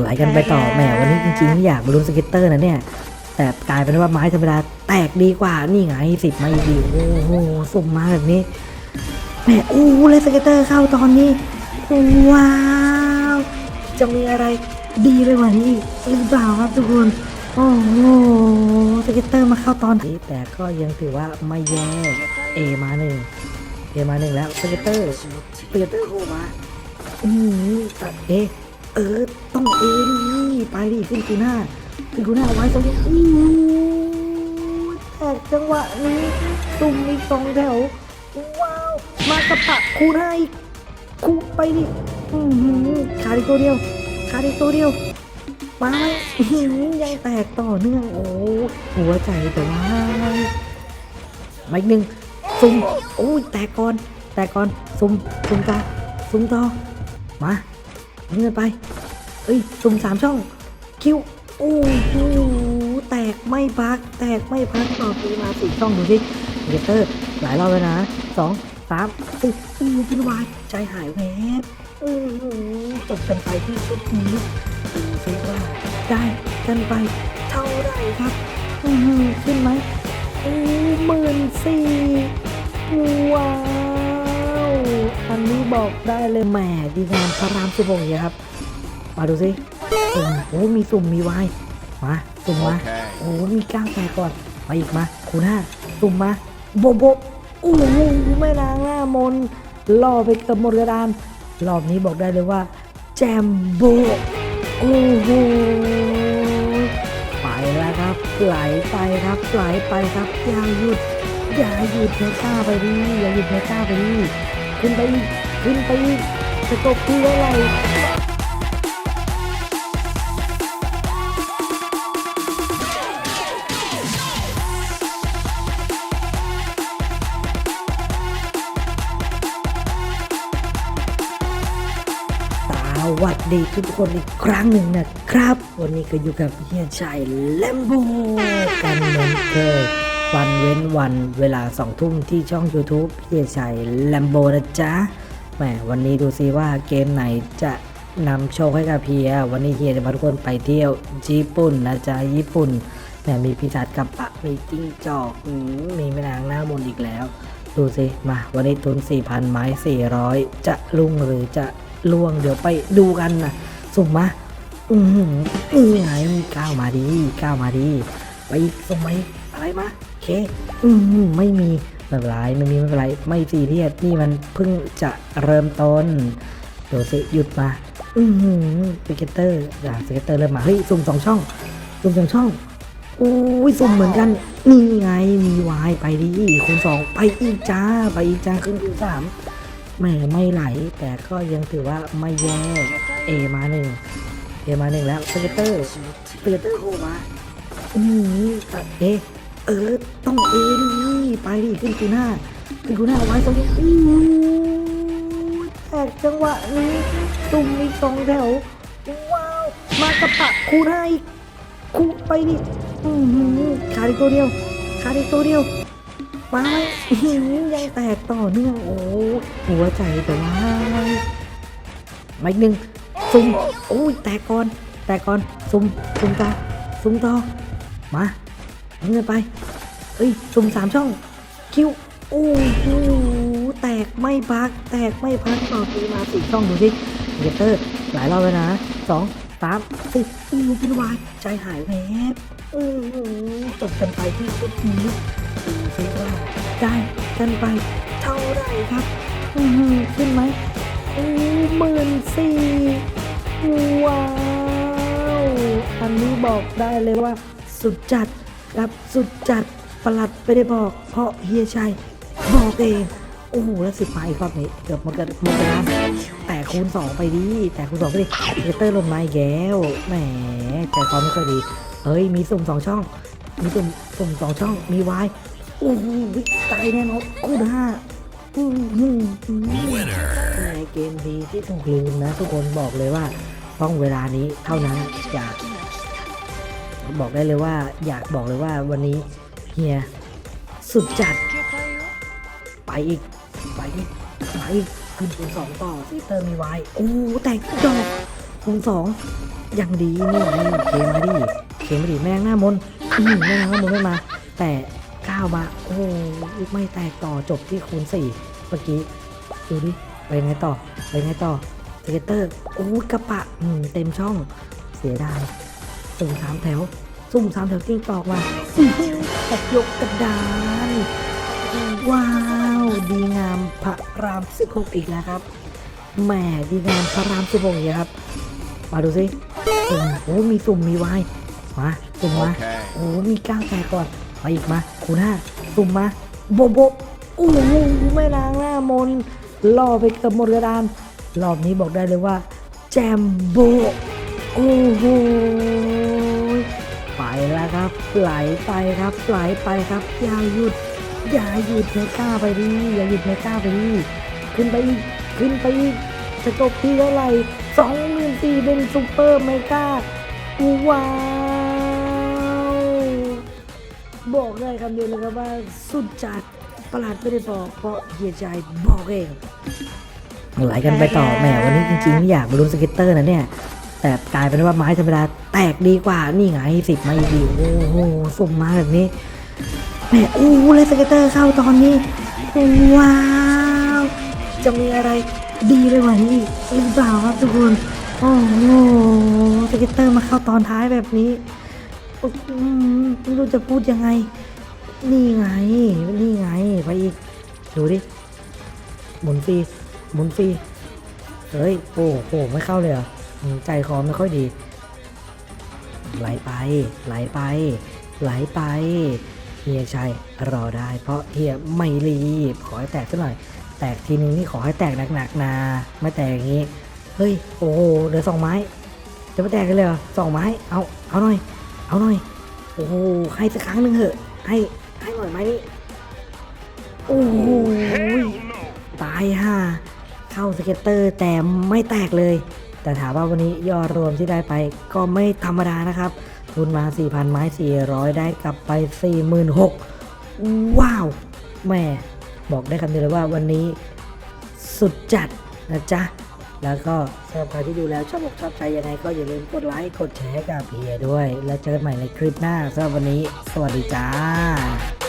ไหลกันไปต่อแหมวันนี้จริงๆ อยากมาลุ้นสเก็ตเตอร์นะเนี่ย แต่กลายเป็นว่าไม้ธรรมดาแตกดีกว่านี่ไงสิบมาอีกดีโอ้โหสุ่มมาแบบนี้แหมอู้เลยสเก็ตเตอร์เข้าตอนนี้ว้าวจะมีอะไรดีไปกว่านี้อีกหรือเปล่าครับทุกคนโอ้โหสเก็ตเตอร์มาเข้าตอนนี้แต่ก็ยังถือว่าไม่แย่เอมาหนึ่งเอมาหนึ่งแล้วสเก็ตเตอร์สเก็ตเตอร์โผล่มาอืมตัดเอ เออ ต้องเอนี่ไปดิขึ้นกูหน้า ขึ้นกูหน้าไว้ตรงนี้อู้แตกจังหวะนี้ตุ่มอีกสองแถว ว้าว มากระปะคูหน้าอีกคูไปดิอือหือขาดอีกตัวเดียวขาดอีกตัวเดียวมาไหมอื้อหือยังแตกต่อเนื่องโอ้หัวใจแต่ว่ามาอีกหนึ่งซุ่มโอ้ยแตกก่อน แตกก่อนซุ่มซุ่มต่อซุ่มต่อมา เงินไป เอ้ยสุ่มสามช่อง คิวโอ้โหแตกไม่พัก แตกไม่พักต่อปีมาสี่ช่องดูสิเกเตอร์ หลายรอบแล้วนะสองสามสี่อู้เป็นวายใจหายแวบอือหือจบกันไปที่ชุดนี้ดูสิว่าได้กันไปเท่าไรครับ อือหือขึ้นไหมอู้หมื่นสี่ว้า วอันนี้บอกได้เลยแหมดีงามพระรามสิบหกอย่างเงี้ยครับ มาดูสิสุ่มโอ้มีสุ่มมีวายมาสุ่มมาโอ้มีก้างแตกก่อนมาอีกมาคูณห้าสุ่มมาโบโบโอ้โหแม่นางหน้ามนต์ล่อไปเกับหมดกระดานรอบนี้บอกได้เลยว่า แจมโบโอ้โหไปแล้วครับไหลไปครับไหลไปครับอย่าหยุดอย่าหยุดไม่กล้าไปดิอย่าหยุดไม่กล้าไปดิ ขึ้นไปอีกขึ้นไปอีกจะตกที่เท่าไหร่สวัสดีทุกคนอีกครั้งหนึ่งนะครับ วันนี้ก็อยู่กับเฮียชัยแลมโบกันเหมือนเคย วันเว้นวันเวลาสองทุ่มที่ช่อง YouTube เฮียชัยแลมโบนะจ๊ะแหมวันนี้ดูซิว่าเกมไหนจะนำโชคให้กับเฮีย วันนี้เฮียจะพาทุกคนไปเที่ยวญี่ปุ่นนะจ๊ะญี่ปุ่นแหมมีพิซซ่กับปะมีจิ้งจอกมีแม่นางหน้ามนอีกแล้ว ดูสิมาวันนี้ทุน 4,000 ไม้ 400 จะลุ่งหรือจะล่วงเดี๋ยวไปดูกันนะส่งมาอือหือนี่ไงก้าวมาดีก้าวมาดี ไปอีกส่งมาอีก อะไรมาเค อือหือไม่มีไม่เป็นไรไม่มีไม่เป็นไรไม่ซีเรียสนี่มันเพิ่งจะเริ่มต้นเดี๋ยวสิหยุดมา อือหือสเกตเตอร์อ่าสเกตเตอร์เริ่มมาเฮ้ยสุ่มสองช่องสุ่มสองช่องอุ้ยสุ่มเหมือนกัน นี่ไงมีวายไปดิคูณสองไปอีกจ้าไปอีกจ้าขึ้นคูณสามแม่ไม่ไหล แต่ก็ยังถือว่าไม่แย่เอมาหนึ่งเอมาหนึ่งแล้วสเกตเตอร์สเกตเตอร์โผล่มาอืมตัดเอ เออ ต้องเอนี่ไปดิขึ้นคูณห้าขึ้นคูณห้าไว้ตรงนี้อู้แตกจังหวะนี้ตุ่มอีกสองแถว ว้าว มากระปะคูณห้าอีกคุไปดิอือหือขาดอีกตัวเดียวขาดอีกตัวเดียวมาไหมอื้อหือยังแตกต่อเนื่องโอ้หัวใจแต่ว่ามาอีกหนึ่งซุ่มโอ้ยแตกก่อน แตกก่อนซุ่มซุ่มต่อซุ่มต่อมา เงินไป เอ้ยซุ่มสามช่อง คิว โอ้โห แตกไม่พัก แตกไม่พักต่อปีมาสี่ช่องดูสิเกตเตอร์ หลายรอบแล้วนะสองสามสี่อู้เป็นวายใจหายแวบอือหือจบกันไปที่ชุดนี้ดูสิว่าได้กันไปเท่าไหร่ครับอือหือขึ้นไหมอู้หมื่นสี่ว้าว อันนี้บอกได้เลยว่าสุดจัด ครับสุดจัดประหลัดไม่ได้บอก เพราะเฮียชัยบอกเองโอ้โหแล้วสิบไปอีกรอบนี้เกือบหมดกันหมดกันแต่คูณสองไปดิแต่คูณสองไปดิเฮเตอร์หล่นมาอีกแล้วแหมใจคอไม่ค่อยดีเฮ้ยมีสุ่มสองช่อง มีสุ่มสุ่มสองช่องมีวายโอ้โหตายแน่นอนคูณห้าอือหือในเกมดีที่ถูกลืมนะ ทุกคนบอกเลยว่าต้องเวลานี้เท่านั้นอยาก บอกได้เลยว่าอยากบอกเลยว่าวันนี้เฮียสุดจัด ไปอีก ไปอีก ไปอีกขึ้นคูณสองต่อซิเตอร์มีไว้โอ้แตกจอกคูณสองยังดีนี่ไงเคมาดิเคมาดิแม่งหน้ามนอืมแม่งหน้ามนไม่มา แต่ก้าวมาโอ้ไม่แตกต่อจบที่คูณสี่เมื่อกี้ดูดิไปไงต่อไปไงต่อสเก็ตเตอร์โอ้กระปะอืมเต็มช่องเสียดาย สุ่มสามแถว สุ่มสามแถวกิ้งตอกมาอื้อหือตกยกกระดาน ว้าว ดีงามพระรามสิบหกอีกแล้วครับ แหมดีงามพระรามสิบหกอีกแล้วครับ มาดูสิสุ่มโอ้มีสุ่มมีวายมาสุ่มมา โอ้มีก้างแตกก่อนไปอีกมาคูณห้าสุ่มมาโบโบโอ้โหไม่ล้างหน้ามนต์ล่อไปเกือบหมดกระดาน รอบนี้บอกได้เลยว่า แจมโบ โอ้โหไปแล้วครับ ไหลไปครับ ไหลไปครับ อย่าหยุด อย่าหยุดเมก้าไปดิอย่าหยุดเมก้าไปดิขึ้นไปอีกขึ้นไปอีกจะจบที่เท่าไหร่สองหมื่นสี่เป็นซูเปอร์เมกาว้าว บอกได้คำเดียวเลยครับว่าสุดจัดประหลาดไม่ได้บอกเพราะเฮียใจบอกเองไหลกันไปต่อแหมวันนี้จริงๆไม่อยากมาลุ้นสเก็ตเตอร์นะเนี่ย แต่กลายเป็นว่าไม้ธรรมดาแตกดีกว่า นี่ไงสิบมาอีกดีโอ้โหสุ่มมาแบบนี้แหมอู้เลยสเกตเตอร์เข้าตอนนี้ ว้าว จะมีอะไรดีเลยกว่านี้หรือเปล่าครับทุกคนโอ้โหสเกตเตอร์มาเข้าตอนท้ายแบบนี้อืมไม่รู้จะพูดยังไง นี่ไง นี่ไง ไปอีก ดูดิ หมุนฟรีหมุนฟรีเฮ้ย โอ้โห ไม่เข้าเลยเหรออืม ใจคอไม่ค่อยดี ไหลไป ไหลไป ไหลไปเฮียชัยรอได้ เพราะเฮียไม่รีบขอให้แตกสักหน่อย แตกทีนึงนี่ขอให้แตกหนักๆนะไม่แตกอย่างนี้ เฮ้ยโอ้โหเหลือสองไม้ จะไม่แตกกันเลยเหรอสองไม้ เอาเอาหน่อย เอาหน่อยโอ้โหให้สักครั้งหนึ่งเถอะให้ให้หน่อยไหมนี่โอ้โหตายห่าเข้าสเก็ตเตอร์แต่ไม่แตกเลย แต่ถามว่าวันนี้ยอดรวมที่ได้ไปก็ไม่ธรรมดานะครับ ทุนมา 4,000 ไม้ 400 ได้กลับไป 46,000 ว้าว แม่บอกได้คำเดียวเลยว่าวันนี้สุดจัดนะจ๊ะ แล้วก็สำหรับใครที่ดูแล้วชอบอกชอบใจยังไงก็อย่าลืมกดไลค์กดแชร์กับเพียด้วย แล้วเจอกันใหม่ในคลิปหน้าสำหรับวันนี้ สวัสดีจ้า